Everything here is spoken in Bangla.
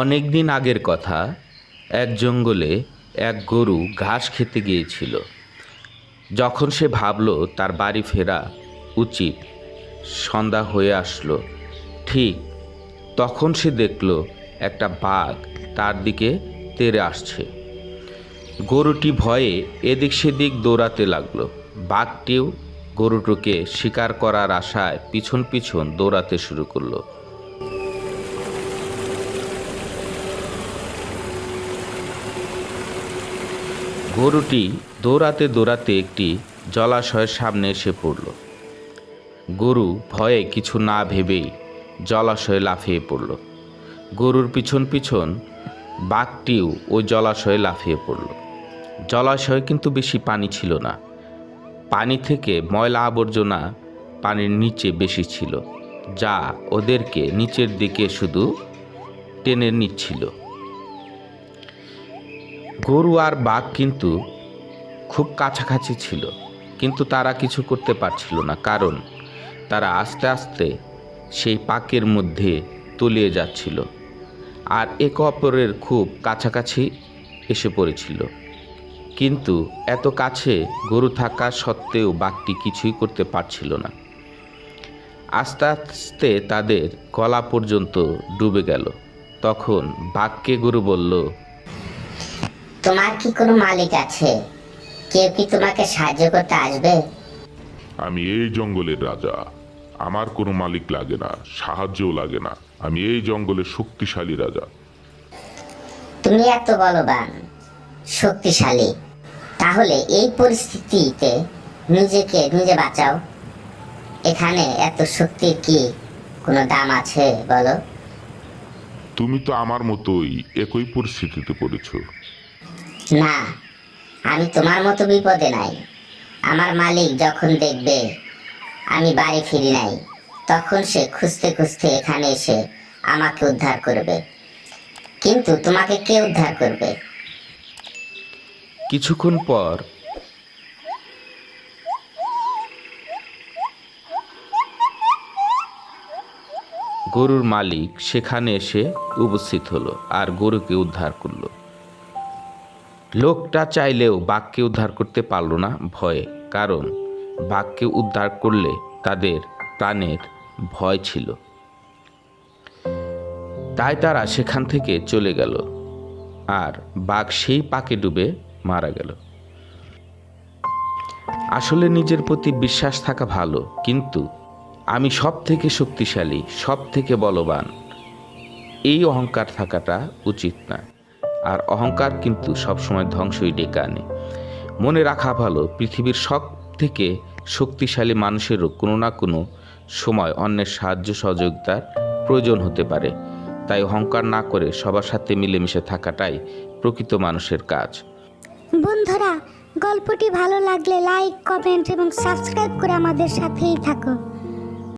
অনেক দিন আগের কথা, এক জঙ্গলে এক গরু ঘাস খেতে গিয়েছিল। যখন সে ভাবলো তার বাড়ি ফেরা উচিত, সন্ধ্যা হয়ে আসলো। ঠিক তখন সে দেখল একটা বাঘ তার দিকে তেড়ে আসছে। গরুটি ভয়ে এদিক সেদিক দৌড়াতে লাগল। বাঘটিও গরুটিকে শিকার করার আশায় পিছন পিছন দৌড়াতে শুরু করল। গরুটি দৌড়াতে দৌড়াতে একটি জলাশয়ের সামনে এসে পড়ল। গরু ভয়ে কিছু না ভেবেই জলাশয়ে লাফিয়ে পড়ল। গরুর পিছন পিছন বাঘটিও ওই জলাশয়ে লাফিয়ে পড়ল। জলাশয়ে কিন্তু বেশি পানি ছিল না। পানি থেকে ময়লা আবর্জনা পানির নিচে বেশি ছিল, যা ওদেরকে নিচের দিকে শুধু টেনে নিচ্ছিল। গরু আর বাঘ কিন্তু খুব কাছাকাছি ছিল, কিন্তু তারা কিছু করতে পারছিল না, কারণ তারা আস্তে আস্তে সেই পাকের মধ্যে তলিয়ে যাচ্ছিল আর একে অপরের খুব কাছাকাছি এসে পড়েছিল। কিন্তু এত কাছে গরু থাকা সত্ত্বেও বাঘটি কিছুই করতে পারছিল না। আস্তে আস্তে তাদের গলা পর্যন্ত ডুবে গেল। তখন বাঘকে গরু বলল তোমার কি কোনো মালিক আছে? কেউ কি তোমাকে সাহায্য করতে আসবে? আমি এই জঙ্গলের রাজা। আমার কোনো মালিক লাগে না সাহায্যও লাগে না। আমি এই জঙ্গলের শক্তিশালী রাজা। তুমি এত বলবান শক্তিশালী। তাহলে এই পরিস্থিতিতে নিজেকে নিজে বাঁচাও। এখানে এত শক্তির কি কোনো দাম আছে বলো? তুমি তো আমার মতোই একই পরিস্থিতিতে পড়েছো। না, আমি তোমার মতো বিপদে নাই। আমার মালিক যখন দেখবে আমি বাড়ি ফিরি নাই, তখন সে খুঁজতে খুঁজতে এখানে এসে আমাকে উদ্ধার করবে। কিন্তু তোমাকে কে উদ্ধার করবে? কিছুক্ষণ পর গরুর মালিক সেখানে এসে উপস্থিত হলো আর গরুকে উদ্ধার করল। লোকটা চাইলেও বাঘকে উদ্ধার করতে পারল না ভয়ে, কারণ বাঘকে উদ্ধার করলে তাদের প্রাণের ভয় ছিল। তাই তারা সেখান থেকে চলে গেল আর বাঘ সেই পাকে ডুবে মারা গেল। আসলে নিজের প্রতি বিশ্বাস থাকা ভালো, কিন্তু আমি সব থেকে শক্তিশালী সব থেকে বলবান। এই অহংকার থাকাটা উচিত না আর অহংকার কিন্তু সবসময় ধ্বংসই ডেকে আনে। মনে রাখা ভালো, পৃথিবীর সব থেকে শক্তিশালী মানুষেরও কোনো না কোনো সময় অন্যের সাহায্য সহযোগিতার প্রয়োজন হতে পারে। তাই অহংকার না করে সবার সাথে মিলেমিশে থাকাটাই প্রকৃত মানুষের কাজ। বন্ধুরা, গল্পটি ভালো লাগলে লাইক কমেন্ট এবং সাবস্ক্রাইব করে আমাদের সাথেই থাকো।